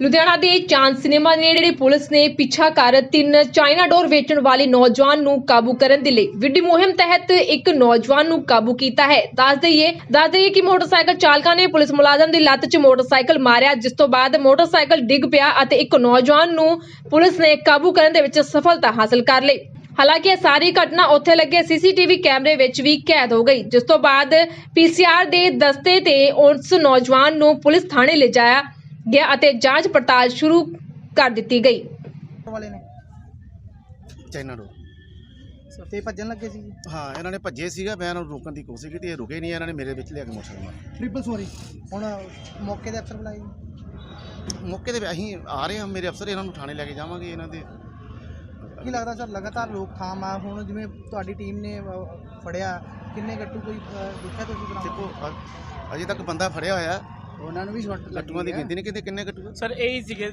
ਲੁਧਿਆਣਾ ਦੇ ਚਾਂਦ ਸਿਨੇਮਾ ਨੇੜੇ ਪੁਲਿਸ ਨੇ ਪਿੱਛਾ ਕਰ ਤਿੰਨ ਚਾਈਨਾ ਡੋਰ ਵੇਚਣ ਵਾਲੇ ਨੌਜਵਾਨ ਨੂੰ ਕਾਬੂ ਕਰਨ ਦੇ ਲਈ ਵਿੱਢੀ ਮੁਹਿੰਮ ਤਹਿਤ ਇੱਕ ਨੌਜਵਾਨ ਨੂੰ ਕਾਬੂ ਕੀਤਾ ਹੈ। ਦੱਸ ਦਈਏ ਦੱਸ ਦਈਏ ਕਿ ਮੋਟਰਸਾਈਕਲ ਚਾਲਕਾਂ ਨੇ ਪੁਲਿਸ ਮੁਲਾਜ਼ਮ ਦੀ ਲੱਤ 'ਚ ਮੋਟਰਸਾਈਕਲ ਮਾਰਿਆ, ਜਿਸ ਤੋਂ ਬਾਅਦ ਮੋਟਰਸਾਈਕਲ ਡਿੱਗ ਪਿਆ ਅਤੇ ਇੱਕ ਨੌਜਵਾਨ ਨੂੰ ਪੁਲਿਸ ਨੇ ਕਾਬੂ ਕਰਨ ਦੇ ਵਿੱਚ ਸਫਲਤਾ ਹਾਸਲ ਕਰ ਲਈ। ਹਾਲਾਂਕਿ ਇਹ ਸਾਰੀ ਘਟਨਾ ਉੱਥੇ ਲੱਗੇ ਸੀਸੀਟੀਵੀ ਕੈਮਰੇ ਵਿੱਚ ਵੀ ਕੈਦ ਹੋ ਗਈ, ਜਿਸ ਤੋਂ ਬਾਅਦ ਪੀਸੀਆਰ ਦੇ ਦਸਤੇ ਤੇ ਉਸ ਨੌਜਵਾਨ ਨੂੰ ਪੁਲਿਸ ਥਾਣੇ ਲਿਜਾਇਆ। ਗਿਆ ਅਤੇ ਜਾਂਚ ਪੜਤਾਲ ਸ਼ੁਰੂ ਕਰ ਦਿੱਤੀ ਗਈ। ਵਾਲੇ ਨੇ। ਚਾਈਨਾ ਡੋਰ ਤੇ ਭੱਜਣ ਲੱਗੇ ਸੀ ਹਾਂ ਇਹਨਾਂ ਨੇ ਭੱਜੇ ਸੀਗਾ ਮੈਂ ਇਹਨਾਂ ਨੂੰ ਰੋਕਣ ਦੀ ਕੋਸ਼ਿਸ਼ ਕੀਤੀ ਇਹ ਰੁਕੇ ਨਹੀਂ ਇਹਨਾਂ ਨੇ ਮੇਰੇ ਵਿੱਚ ਲਿਆ ਕੇ ਮੋਟਰਸਾਈਕਲ ਮਾਰਿਆ। ਟ੍ਰਿਪਲ ਸੌਰੀ ਹੁਣ ਮੌਕੇ ਦੇ ਅਫਸਰ ਬੁਲਾਏ। ਮੌਕੇ ਤੇ ਅਸੀਂ ਆ ਰਹੇ ਹਾਂ ਮੇਰੇ ਅਫਸਰ ਇਹਨਾਂ ਨੂੰ ਥਾਣੇ ਲੈ ਕੇ ਜਾਵਾਂਗੇ ਇਹਨਾਂ ਦੇ। ਕੀ ਲੱਗਦਾ ਸਰ ਲਗਾਤਾਰ ਰੋਕਥਾਮ ਆ ਹੁਣ ਜਿਵੇਂ ਤੁਹਾਡੀ ਟੀਮ ਨੇ ਫੜਿਆ ਕਿੰਨੇ ਗੱਟੂ ਕੋਈ ਦੇਖਿਆ ਤੁਸੀਂ ਦੇਖੋ ਅਜੇ ਤੱਕ ਬੰਦਾ ਫੜਿਆ ਹੋਇਆ। ਉਹਨਾਂ ਨੂੰ ਵੀ ਸ਼ਾਟ ਲੱਟੂਆਂ ਦੀ ਗਿਣਤੀ ਨਹੀਂ ਕਿਤੇ ਕਿੰਨੇ ਗੱਟੂ ਸਰ ਇਹ ਹੀ ਸੀਗੇ।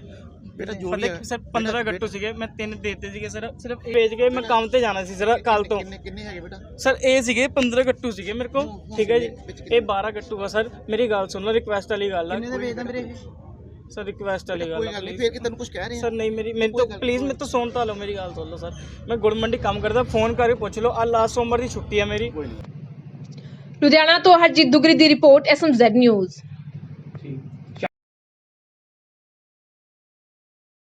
ਬੇਟਾ ਜੋ ਵੀ ਹੈ ਸਰ 15 ਗੱਟੂ ਸੀਗੇ ਮੈਂ ਤਿੰਨ ਦੇਤੇ ਸੀਗੇ ਸਰ। ਸਿਰਫ ਇਹ ਵੇਚ ਕੇ ਮੈਂ ਕੰਮ ਤੇ ਜਾਣਾ ਸੀ ਸਰ ਕੱਲ ਤੋਂ। ਕਿੰਨੇ ਕਿੰਨੇ ਹੈਗੇ ਬੇਟਾ? ਸਰ ਇਹ ਸੀਗੇ 15 ਗੱਟੂ ਸੀਗੇ ਮੇਰੇ ਕੋਲ। ਠੀਕ ਹੈ ਜੀ। ਇਹ 12 ਗੱਟੂ ਆ ਸਰ। ਮੇਰੀ ਗੱਲ ਸੁਣ ਲਓ ਰਿਕੁਐਸਟ ਵਾਲੀ ਗੱਲ ਆ। ਕਿੰਨੇ ਦੇ ਵੇਚਦੇ ਮੇਰੇ ਸਰ ਰਿਕੁਐਸਟ ਵਾਲੀ ਗੱਲ ਆ ਗੱਲ ਨਹੀਂ please। ਫੇਰ ਕਿ ਤੈਨੂੰ ਕੁਝ ਕਹਿ ਰਹੇ ਸਰ ਨਹੀਂ ਮੇਰੀ ਮੈਨੂੰ ਤੋਂ ਪਲੀਜ਼ ਮੇਰੇ ਤੋਂ ਸੁਣ ਤਾਂ ਲਓ ਮੇਰੀ ਗੱਲ ਸੁਣ ਲਓ ਸਰ। ਮੈਂ ਗੁੜ ਮੰਡੀ ਕੰਮ ਕਰਦਾ ਫੋਨ ਕਰਕੇ ਪੁੱਛ ਲਓ ਆ ਲਾਸਟ ਸੋਮਵਾਰ ਦੀ ਛੁੱਟੀ ਆ ਮੇਰੀ। ਲੁਧਿਆਣਾ ਤੋਂ ਹਰਜੀਤ ਦੁਗਰੀ ਦੀ ਰਿਪੋਰਟ ਐਸਐਮਜ਼ੈਡ ਨਿਊਜ਼